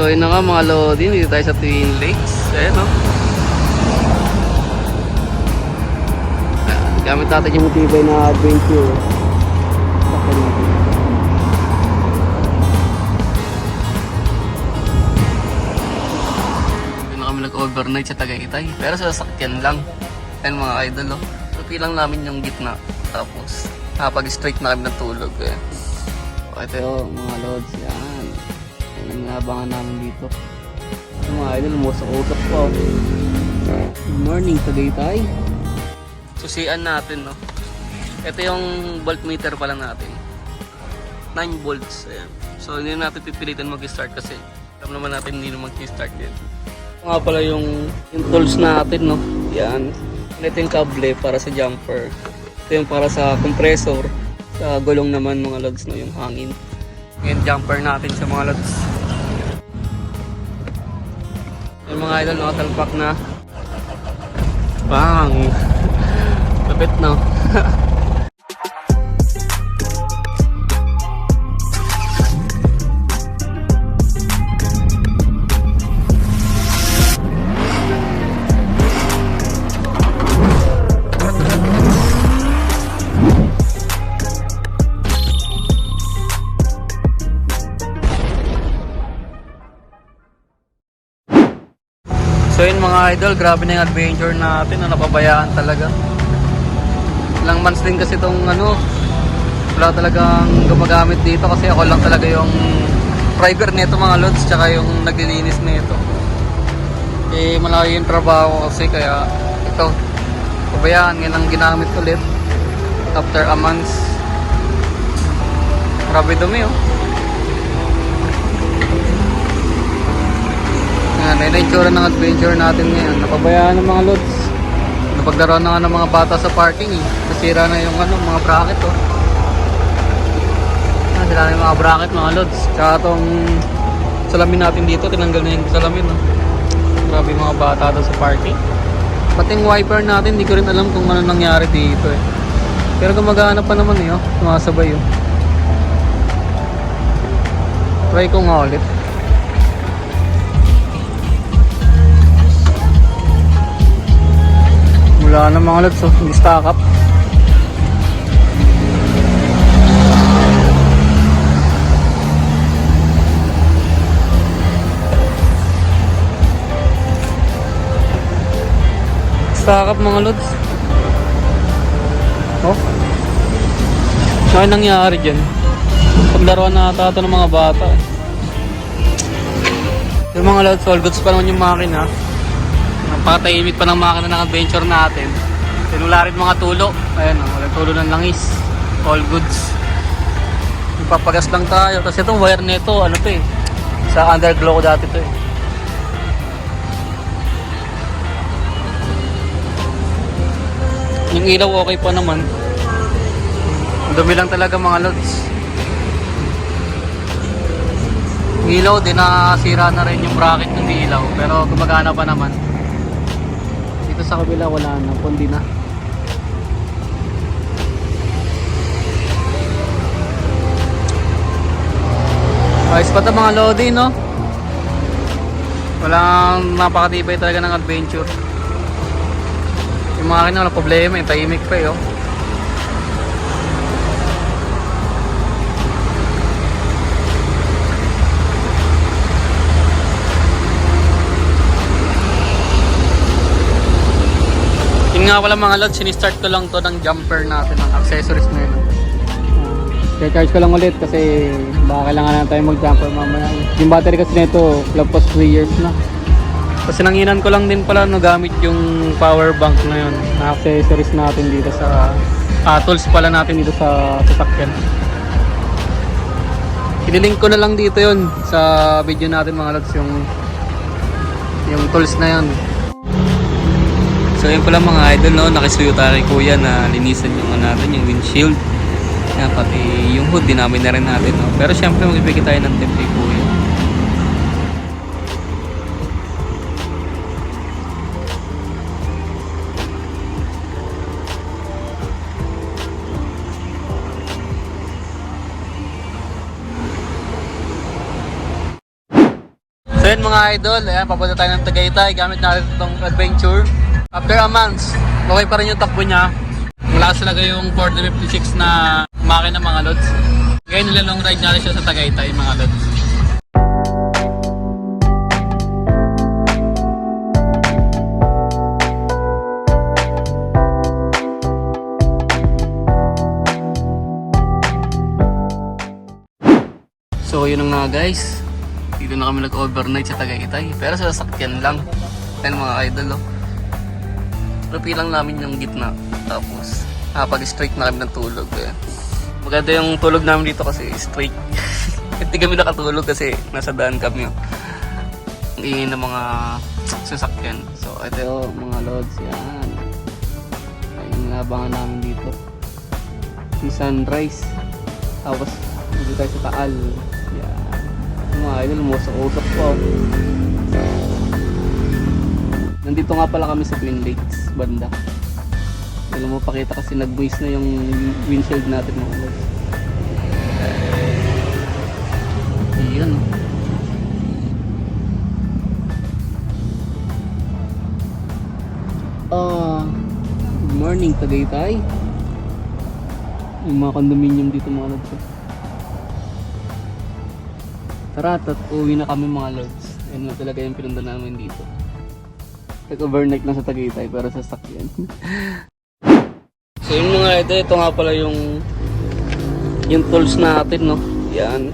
So yun na nga mga lodi, dito tayo sa Twin Lakes. Ayan o. Gamit natin yung matibay na adventure. Sakyan natin. Na kami nag-overnight sa Tagaytay. Pero sa sasakyan lang. Ayan mga idol oh. Tupi lang namin yung gitna. Tapos, nakapag-straight na kami ng tulog. Eh. Okay tayo mga lods. Yan. Inabangan namin dito. Yung mga idol, musok-usok po. Good morning, Tagaytay. Susian natin, no? Ito yung voltmeter pala natin. 9 volts. Ayan. So, hindi na natin pipilitan mag-start kasi alam naman natin hindi na mag-start yan. Ito nga pala yung, yung tools natin, no? Yan. Ito yung kable para sa jumper. Ito yung para sa compressor. Sa gulong naman mga lods, no? Yung hangin. Yung jumper natin sa mga lods. Mga idol, nakatalpak na. Bang! Lapit na. mga idol, grabe na yung adventure natin na napabayaan talaga. Ilang months din kasi itong ano, wala talagang gumagamit dito kasi ako lang talaga yung driver nito mga lods tsaka yung naglilinis nito. Eh malayo yung trabaho kasi kaya ito, pabayaan ngayon ang ginamit ulit after a month. Grabe dumi oh. Yan, na yung ng adventure natin ngayon. Napabayaan ng mga lods. Napaglaro na nga ng mga bata sa parking eh. Nasira na yung ano, mga bracket oh. Ah, sila na yung mga bracket mga lods. Tsaka itong salamin natin dito, tinanggal na yung salamin oh. Grabe mga bata doon sa parking. Pati yung wiper natin, hindi ko rin alam kung ano nangyari dito eh. Pero gumagana pa naman eh oh. Sumasabay oh. Try ko nga ulit. Wala na mga lods, oh. Hindi stack up. Stack up mga lods. Oh. Ano nangyari dyan? Paglaruan na ata ng mga bata. Yung mga lods, all goods pa naman yung makina. Napakatahimik pa ng makina ng adventure natin. Tinula rin mga tulo. Ayan o, walang tulo ng langis. All goods. Ipapagas lang tayo. Tapos itong wire nito, ano to eh. Sa underglow ko dati to eh. Yung ilaw okay pa naman. Dumi lang talaga mga lods. Yung ilaw, din nasira na rin yung bracket ng ilaw. Pero gumagana pa naman. Dito sa kabila wala na, kundi na. Ayos pa ito mga Lodi, no? Walang napakatibay talaga ng adventure. Yung mga akin walang problema, yung tahimik pa eh, oh. Nga pala mga lods, sinistart ko lang to ng jumper natin, ng accessories na yun. Uh, charge ko lang ulit kasi baka kailangan na tayo mag-jumper mamaya. Yung battery kasi nito, lagpas 3 years na. Kasi nanginan ko lang din pala no gamit yung power bank na yun, na accessories natin dito sa ah, tools pala natin dito sa sasakyan. Inilink ko na lang dito yun sa video natin mga lods yung yung tools na yun. So yun pala mga idol no, nakisuyo tayo kay kuya na linisan yung ano natin, yung windshield. Yan, pati yung hood, dinamin na rin natin no. Pero syempre magbibigay tayo ng tip kuya. yun mga idol, ayan, papunta tayo ng Tagaytay gamit natin itong adventure. After a month, okay pa rin yung takbo niya. Malakas talaga yung Ford 56 na makina mga lods. Ngayon nilalong ride natin siya sa Tagaytay mga lods. So yun na nga guys. Dito na kami nag-overnight sa Tagaytay. Pero sa sasakyan lang. Ayan mga idol oh. Rupi lang namin yung gitna. Tapos nakapag-straight na kami ng tulog. Eh. Maganda yung tulog namin dito kasi straight. Hindi kami nakatulog kasi nasa daan kami. Ang ingay ng mga sasakyan. So ito yung mga loads. Yan. Ayun yung abangan namin dito. Si Sunrise. Tapos dito tayo sa Taal. Yan. Mga idol, umusok-usok po. Nandito nga pala kami sa Twin Lakes, banda. Alam mo, pakita kasi nag-voice na yung windshield natin mga lods. Iyan. Ah, good morning Tagaytay. Yung mga condominium dito mga lods. Tara, at uwi na kami mga lods. Yan na talaga yung pinundan namin dito. Nag-overnight lang sa Tagaytay pero sa sakyan. so yun mga ito, ito nga pala yung yung tools natin no. Yan.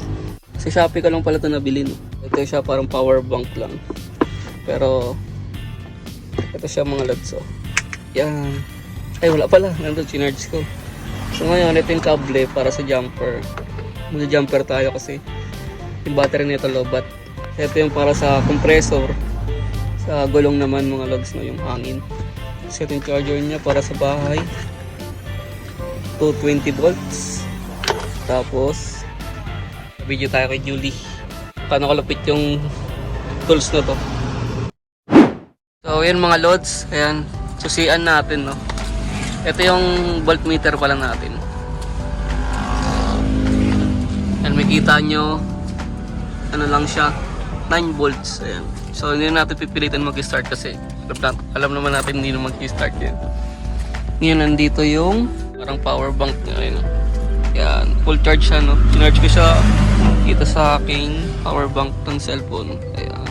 Sa Shopee ko lang pala ito nabili no. Ito siya parang power bank lang. Pero ito siya mga lods oh. Yan. Ay wala pala, nandun chinarge ko. So ngayon, ito yung kable para sa jumper. Mag-jumper tayo kasi yung battery nito lobat. Ito yung para sa compressor. Sa gulong naman mga logs no, yung hangin. So ito yung charger niya para sa bahay. 220 volts. Tapos, video tayo kay Julie. Paano kalupit yung tools na to. So yan mga loads. Ayan. Susian natin no. Ito yung voltmeter pala natin. Yan, makita nyo, ano lang siya, 9 volts. Ayan. So, hindi na natin pipilitan mag-start kasi alam, alam naman natin hindi na mag-start yan. Ngayon, nandito yung parang power bank niya. Ayan. Yan, full charge siya, no? Charge ko siya dito sa aking power bank ng cellphone. Ayan.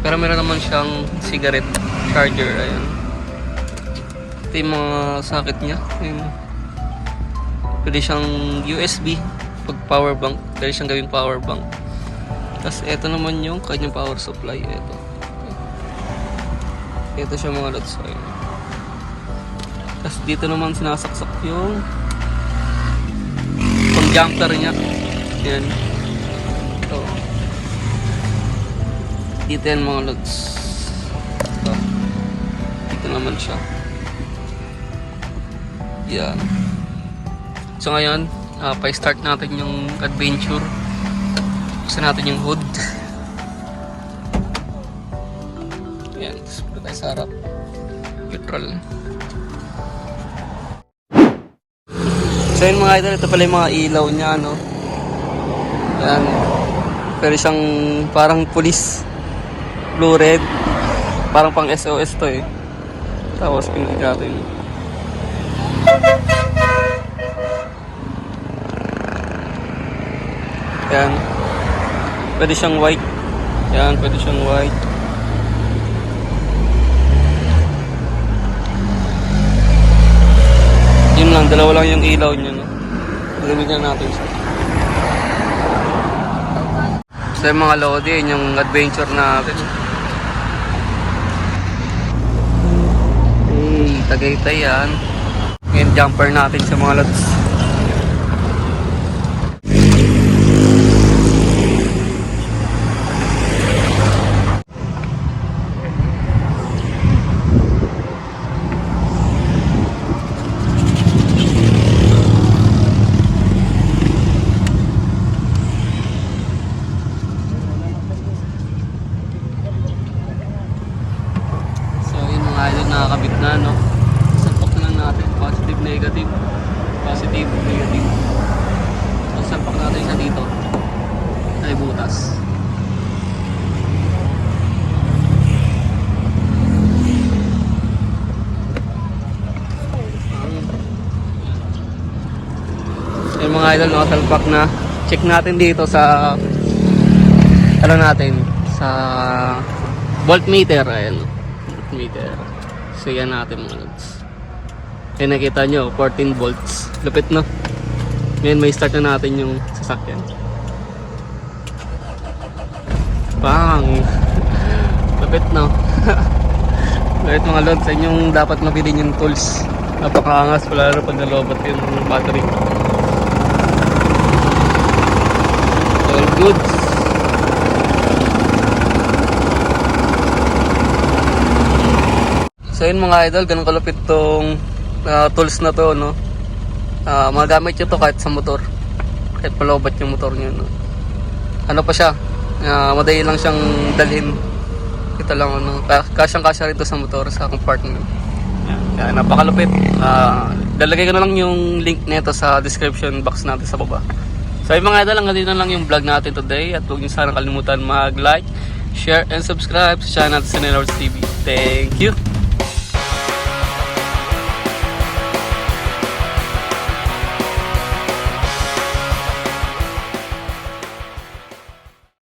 Pero meron naman siyang cigarette charger. Ayan. Ito yung mga socket niya. Ayan. Pwede siyang USB pag power bank. Pwede siyang gawing power bank. Tapos ito naman yung kanyang power supply. Ito. Ito siya mga lods. Ayan. Tapos dito naman sinasaksak yung jumper niya. Yan. Ito. Dito yan mga lods. Ito. Dito naman siya. Yan. So ngayon, ah, pa-start natin yung adventure. Buksan natin yung hood. Yan, tapos tayo sa harap. Neutral. So yun mga idol, ito pala yung mga ilaw niya, no? Yan. Pero siyang parang police. Blue red. Parang pang SOS to eh. Tapos pinag natin. Yan. Pwede siyang white. Yan, pwede siyang white. Yun lang, dalawa lang yung ilaw niya, no? Gamitin natin siya. So yung mga lodi, yun yung adventure natin. Hey, Tagaytay yan. Yung jumper natin sa mga lods. So yun mga idol nakakabit na no. Sapak na lang natin. Positive, negative. Positive idol, nakasalpak na. Check natin dito sa ano natin sa voltmeter. Ayan voltmeter. So yan natin mga lods. Ayan nakita nyo 14 volts. Lupit no? Ngayon may start na natin yung sasakyan. Bang! Lupit no? Lupit mga lods yan yung dapat mabili yung tools. Napakaangas wala na pag nalobat yung battery goods So yun mga idol, ganun kalupit tong ah, tools na to, no? Ah, magamit nyo to kahit sa motor. Kahit palobat yung motor nyo, no? Ano pa siya? Ah, madali lang siyang dalhin. Ito lang, ano? ka- Kasyang-kasya rito sa motor, sa compartment. Yan, napakalupit. Ah, lalagay ko na lang yung link nito sa description box natin sa baba. So yung mga idol, hanggang dito lang yung vlog natin today. At huwag niyo sana kalimutan mag-like, share, and subscribe sa channel sa Nelors TV. Thank you!